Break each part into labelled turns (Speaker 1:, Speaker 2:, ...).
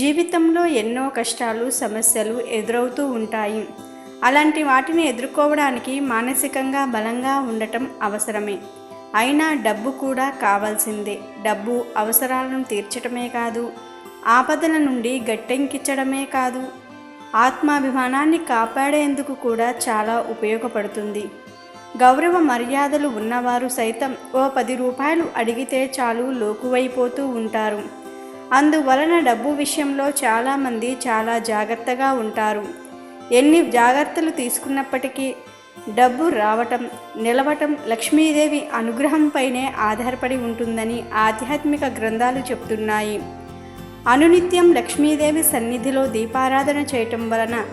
Speaker 1: జీవితంలో ఎన్నో కష్టాలు సమస్యలు ఎదురవుతూ ఉంటాయి. అలాంటి వాటిని ఎదుర్కోవడానికి మానసికంగా బలంగా ఉండటం అవసరమే. అయినా డబ్బు కూడా కావాల్సిందే. డబ్బు అవసరాలను తీర్చడమే కాదు ఆపదల నుండి గట్టెంకించడమే కాదు ఆత్మాభిమానాన్ని కాపాడేందుకు కూడా చాలా ఉపయోగపడుతుంది. గౌరవ మర్యాదలు ఉన్నవారు సైతం ఓ పది రూపాయలు అడిగితే చాలు లోకువైపోతూ ఉంటారు. అందువలన డబ్బు విషయంలో చాలామంది చాలా జాగ్రత్తగా ఉంటారు. ఎన్ని జాగ్రత్తలు తీసుకున్నప్పటికీ డబ్బు రావటం నిలవటం లక్ష్మీదేవి అనుగ్రహంపైనే ఆధారపడి ఉంటుందని ఆధ్యాత్మిక గ్రంథాలు చెప్తున్నాయి. అనునిత్యం లక్ష్మీదేవి సన్నిధిలో దీపారాధన చేయటం వలన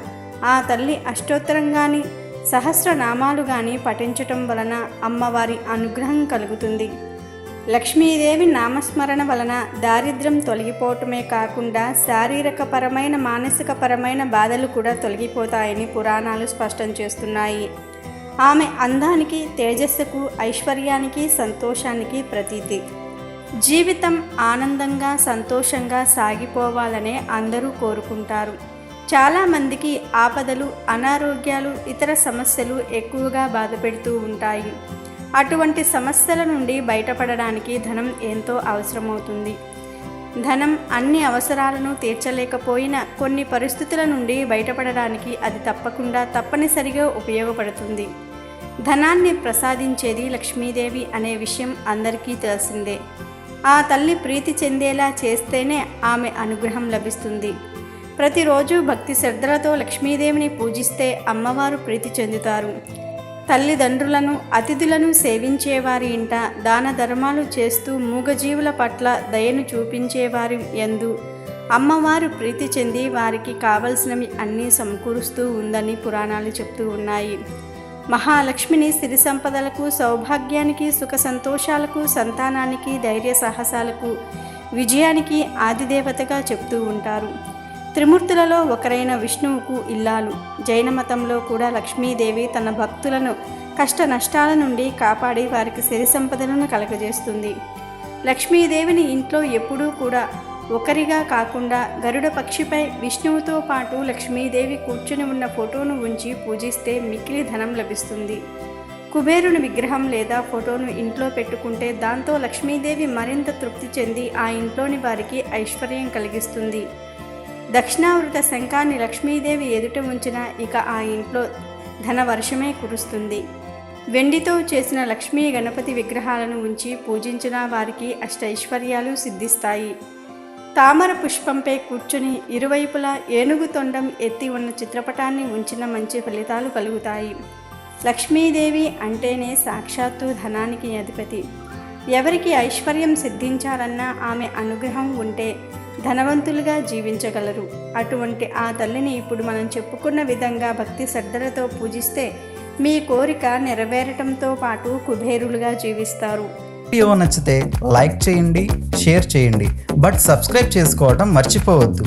Speaker 1: ఆ తల్లి అష్టోత్తరం కానీ సహస్రనామాలు కానీ పఠించటం వలన అమ్మవారి అనుగ్రహం కలుగుతుంది. లక్ష్మీదేవి నామస్మరణ వలన దారిద్ర్యం తొలగిపోవటమే కాకుండా శారీరకపరమైన మానసికపరమైన బాధలు కూడా తొలగిపోతాయని పురాణాలు స్పష్టం చేస్తున్నాయి. ఆమె అందానికి తేజస్సుకు ఐశ్వర్యానికి సంతోషానికి ప్రతీతి. జీవితం ఆనందంగా సంతోషంగా సాగిపోవాలనే అందరూ కోరుకుంటారు. చాలామందికి ఆపదలు అనారోగ్యాలు ఇతర సమస్యలు ఎక్కువగా బాధపెడుతూ ఉంటాయి. అటువంటి సమస్యల నుండి బయటపడడానికి ధనం ఎంతో అవసరమవుతుంది. ధనం అన్ని అవసరాలను తీర్చలేకపోయినా కొన్ని పరిస్థితుల నుండి బయటపడడానికి అది తప్పకుండా తప్పనిసరిగా ఉపయోగపడుతుంది. ధనాన్ని ప్రసాదించేది లక్ష్మీదేవి అనే విషయం అందరికీ తెలిసిందే. ఆ తల్లి ప్రీతి చెందేలా చేస్తేనే ఆమె అనుగ్రహం లభిస్తుంది. ప్రతిరోజు భక్తి శ్రద్ధలతో లక్ష్మీదేవిని పూజిస్తే అమ్మవారు ప్రీతి చెందుతారు. తల్లిదండ్రులను అతిథులను సేవించేవారి ఇంట దాన ధర్మాలు చేస్తూ మూగజీవుల పట్ల దయను చూపించేవారి ఎందు అమ్మవారు ప్రీతి చెంది వారికి కావలసినవి అన్నీ సమకూరుస్తూ ఉందని పురాణాలు చెప్తూ ఉన్నాయి. మహాలక్ష్మిని సిరి సంపదలకు సౌభాగ్యానికి సుఖ సంతోషాలకు సంతానానికి ధైర్య సాహసాలకు విజయానికి ఆదిదేవతగా చెప్తూ ఉంటారు. త్రిమూర్తులలో ఒకరైన విష్ణువుకు ఇల్లాలు. జైన మతంలో కూడా లక్ష్మీదేవి తన భక్తులను కష్ట నష్టాల నుండి కాపాడి వారికి సిరి సంపదలను కలగజేస్తుంది. లక్ష్మీదేవిని ఇంట్లో ఎప్పుడూ కూడా ఒకరిగా కాకుండా గరుడ పక్షిపై విష్ణువుతో పాటు లక్ష్మీదేవి కూర్చుని ఉన్న ఫోటోను ఉంచి పూజిస్తే మిక్కిలి ధనం లభిస్తుంది. కుబేరుని విగ్రహం లేదా ఫోటోను ఇంట్లో పెట్టుకుంటే దాంతో లక్ష్మీదేవి మరింత తృప్తి చెంది ఆ ఇంట్లోని వారికి ఐశ్వర్యం కలిగిస్తుంది. దక్షిణావృత శంఖాన్ని లక్ష్మీదేవి ఎదుట ఉంచిన ఇక ఆ ఇంట్లో ధన వర్షమే కురుస్తుంది. వెండితో చేసిన లక్ష్మీ గణపతి విగ్రహాలను ఉంచి పూజించిన వారికి అష్టైశ్వర్యాలు సిద్ధిస్తాయి. తామర పుష్పంపై కూర్చుని ఇరువైపులా ఏనుగు తొండం ఎత్తి ఉన్న చిత్రపటాన్ని ఉంచిన మంచి ఫలితాలు కలుగుతాయి. లక్ష్మీదేవి అంటేనే సాక్షాత్తు ధనానికి అధిపతి. ఎవరికి ఐశ్వర్యం సిద్ధించాలన్నా ఆమె అనుగ్రహం ఉంటే ధనవంతులుగా జీవించగలరు. అటువంటి ఆ తల్లిని ఇప్పుడు మనం చెప్పుకున్న విధంగా భక్తి శ్రద్ధలతో పూజిస్తే మీ కోరిక నెరవేరటంతో పాటు కుబేరులుగా జీవిస్తారు.
Speaker 2: వీడియో నచ్చితే లైక్ చేయండి షేర్ చేయండి. బట్ సబ్స్క్రైబ్ చేసుకోవడం మర్చిపోవద్దు.